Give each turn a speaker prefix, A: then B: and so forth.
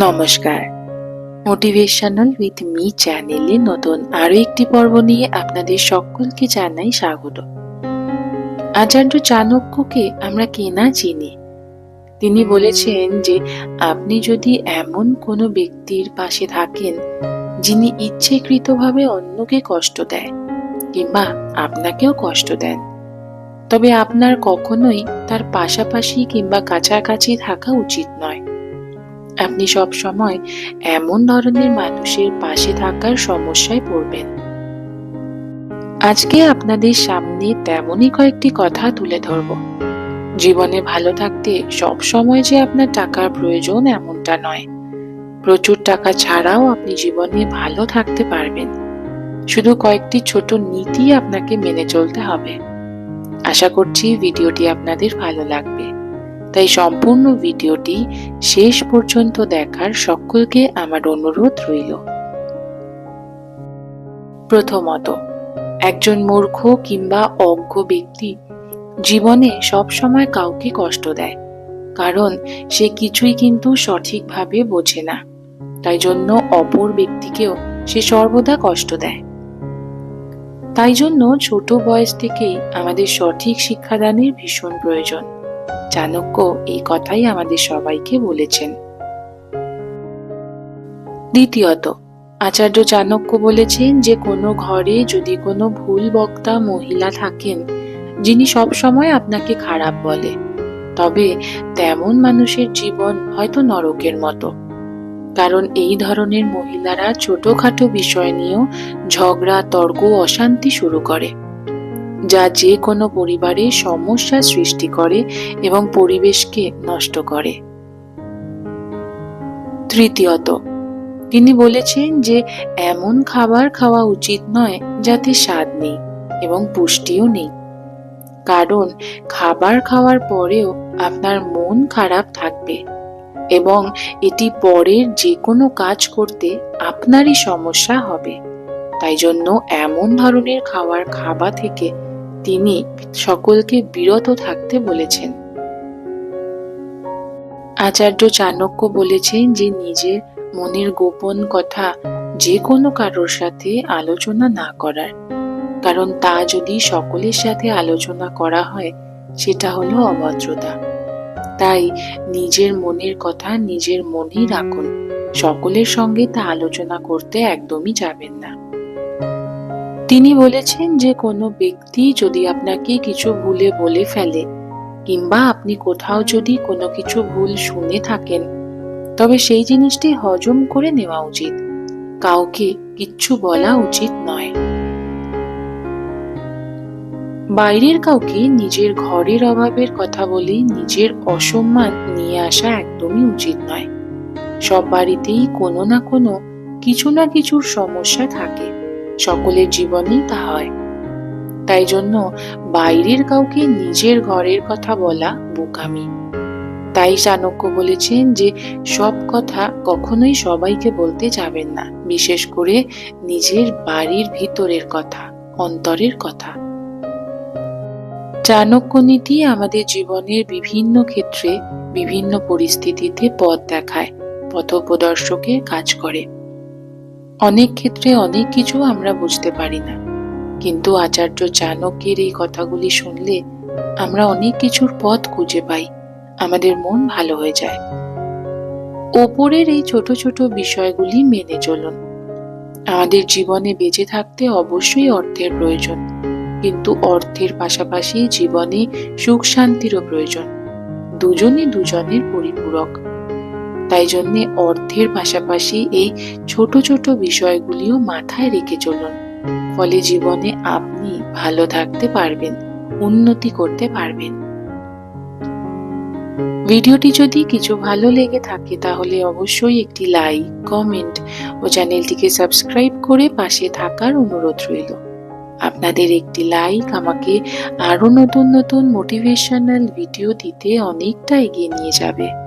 A: নমস্কার। Motivational with me চ্যানেলে নতুন আরও একটি পর্ব নিয়ে আপনাদের সকলকে জানাই স্বাগত। আচার্য চাণক্যকে আমরা কেনা চিনি? তিনি বলেছেন যে, আপনি যদি এমন কোনো ব্যক্তির পাশে থাকেন, যিনি ইচ্ছেকৃতভাবে অন্যকে কষ্ট দেয়, কিংবা আপনাকেও কষ্ট দেন, তবে আপনার কখনোই তার পাশাপাশি কিংবা কাছাকাছি থাকা উচিত নয়। আপনি সব সময় এমন ধরনের মানুষের পাশে থাকার সমস্যায় পড়বেন। আজকে আপনাদের সামনে তেমনই কয়েকটি কথা তুলে ধরব। জীবনে ভালো থাকতে সব সময় যে আপনার টাকার প্রয়োজন এমনটা নয়। প্রচুর টাকা ছাড়াও আপনি জীবনে ভালো থাকতে পারবেন। শুধু কয়েকটি ছোট নীতি আপনাকে মেনে চলতে হবে। আশা করছি ভিডিওটি আপনাদের ভালো লাগবে। তাই সম্পূর্ণ ভিডিওটি শেষ পর্যন্ত দেখার সকলকে আমার অনুরোধ রইল। প্রথমত, একজন মূর্খ কিংবা অজ্ঞ ব্যক্তি জীবনে সব সময় কাউকে কষ্ট দেয়, কারণ সে কিছুই কিন্তু সঠিকভাবে বোঝে না। তাই জন্য অপর ব্যক্তিকেও সে সর্বদা কষ্ট দেয়। তাই জন্য ছোট বয়স থেকেই আমাদের সঠিক শিক্ষাদানের ভীষণ প্রয়োজন। চাণক্য এই কথাই আমাদের সবাইকে বলেছেন। দ্বিতীয়ত, আচার্য চাণক্য বলেছেন যে কোনো ঘরে যদি কোনো ভুল বক্তা মহিলা থাকেন, যিনি সব সময় আপনাকে খারাপ বলে, তবে তেমন মানুষের জীবন হয়তো নরকের মতো। কারণ এই ধরনের মহিলারা ছোটখাটো বিষয় নিয়েও ঝগড়া, তর্ক, অশান্তি শুরু করে। যা যে কোনো পরিবারে সমস্যা সৃষ্টি করে এবং পরিবেশকে নষ্ট করে। তৃতীয়ত, তিনি বলেছেন যে এমন খাবার খাওয়া উচিত নয় যাতে স্বাদ নেই এবং পুষ্টিও নেই। কারণ খাবার খাওয়ার পরেও আপনার মন খারাপ থাকবে এবং এটি পরের যে কোনো কাজ করতে আপনারই সমস্যা হবে। তাই জন্য এমন ধরনের খাবার খাওয়া থেকে তিনি সকলকে বিরত থাকতে বলেছেন। আচার্য চাণক্য বলেছেন যে, নিজের মনের গোপন কথা যে কোনো কারোর সাথে আলোচনা না করার। কারণ তা যদি সকলের সাথে আলোচনা করা হয়, সেটা হলো অভদ্রতা। তাই নিজের মনের কথা নিজের মনেই রাখুন। সকলের সঙ্গে তা আলোচনা করতে একদমই যাবেন না। তিনি বলেছেন যে কোনো ব্যক্তি যদি আপনাকে কিছু ভুলে বলে ফেলে, কিংবা আপনি কোথাও যদি কোনো কিছু ভুল শুনে থাকেন, তবে সেই জিনিসটি হজম করে নেওয়া উচিত। কাউকে কিচ্ছু বলা উচিত নয়। বাইরের কাউকে নিজের ঘরের অভাবের কথা বলে নিজের অসম্মান নিয়ে আসা একদমই উচিত নয়। সব বাড়িতেই কোনো না কোনো কিছু না কিছুর সমস্যা থাকে। সকলের জীবনেই তা হয়। তাই জন্য বাইরের কাউকে নিজের ঘরের কথা বলা বোকামি। তাই চাণক্য বলেছেন যে, সব কথা কখনোই সবাইকে বলতে যাবেন না, বিশেষ করে নিজের বাড়ির ভিতরের কথা, অন্তরের কথা। চাণক্য নীতি আমাদের জীবনের বিভিন্ন ক্ষেত্রে বিভিন্ন পরিস্থিতিতে পথ দেখায়, পথপ্রদর্শকের কাজ করে। অনেক ক্ষেত্রে অনেক কিছু আমরা বুঝতে পারি না। কিন্তু আচার্য চাণক্যের এই কথাগুলি শুনলে আমরা অনেক কিছুর পথ খুঁজে পাই, আমাদের মন ভালো হয়ে যায়। ওপরের এই ছোট ছোট বিষয়গুলি মেনে চলুন। আমাদের জীবনে বেঁচে থাকতে অবশ্যই অর্থের প্রয়োজন, কিন্তু অর্থের পাশাপাশি জীবনে সুখ শান্তিরও প্রয়োজন। দুজনই দুজনের পরিপূরক। তাই জন্যে অর্থের পাশাপাশি এই ছোট ছোট বিষয়গুলিও মাথায় রেখে চলুন। ফলে জীবনে আপনি ভালো থাকতে পারবেন, উন্নতি করতে পারবেন। ভিডিওটি যদি কিছু ভালো লেগে থাকে তাহলে অবশ্যই একটি লাইক, কমেন্ট ও চ্যানেলটিকে সাবস্ক্রাইব করে পাশে থাকার অনুরোধ রইল। আপনাদের একটি লাইক আমাকে আরও নতুন নতুন মোটিভেশনাল ভিডিও দিতে অনেকটা এগিয়ে নিয়ে যাবে।